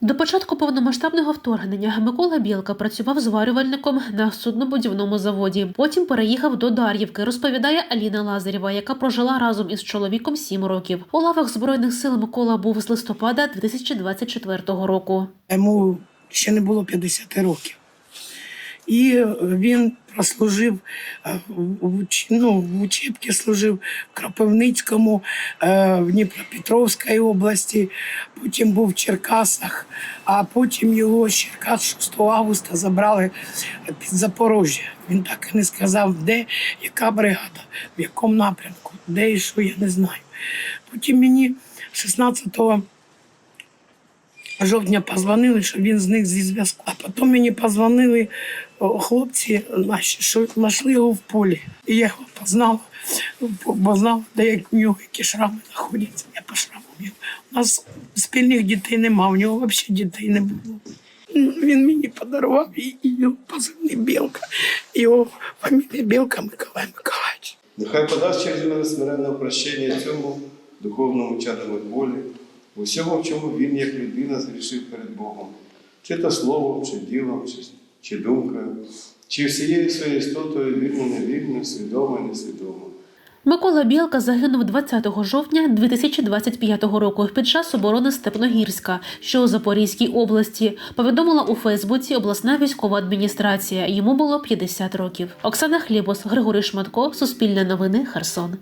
До початку повномасштабного вторгнення Микола Білка працював зварювальником на суднобудівному заводі. Потім переїхав до Дар'ївки, розповідає Аліна Лазарєва, яка прожила разом із чоловіком сім років. У лавах збройних сил Микола був з листопада 2024 року. Йому ще не було 50 років. І він прослужив е, ну, в учебці служив в Кропивницькому, е, в Дніпропетровській області, потім був в Черкасах, а потім його з Черкас 6 августа забрали під Запорожжя. Він так і не сказав, де, яка бригада, в якому напрямку, де і що, я не знаю. Потім мені 16 жовтня позвонили, що він зник зі зв'язку. А потім мені позвонили хлопці наші, що знайшли в полі. І я його познала, бо знала, де як в нього які шрами знаходяться. Я по його. У нас спільних дітей нема, у нього взагалі дітей не було. Ну, Він мені подарував і, його позивний Білка. Його фамілія Білка Миколай Миколаївич. Нехай подасть через мене смиренне прощення цьому духовному чадові волі, у всьому, в чому він як людина зрішив перед Богом, чи то словом, чи ділом, чи, чи думкою, чи всією своєю істотою вірно, невірно, свідомо, несвідомо. Микола Білка загинув 20 жовтня 2025 року під час оборони Степногірська, що у Запорізькій області. Повідомила у Фейсбуці обласна військова адміністрація. Йому було 50 років. Оксана Хлібос, Григорій Шматко, Суспільне новини, Херсон.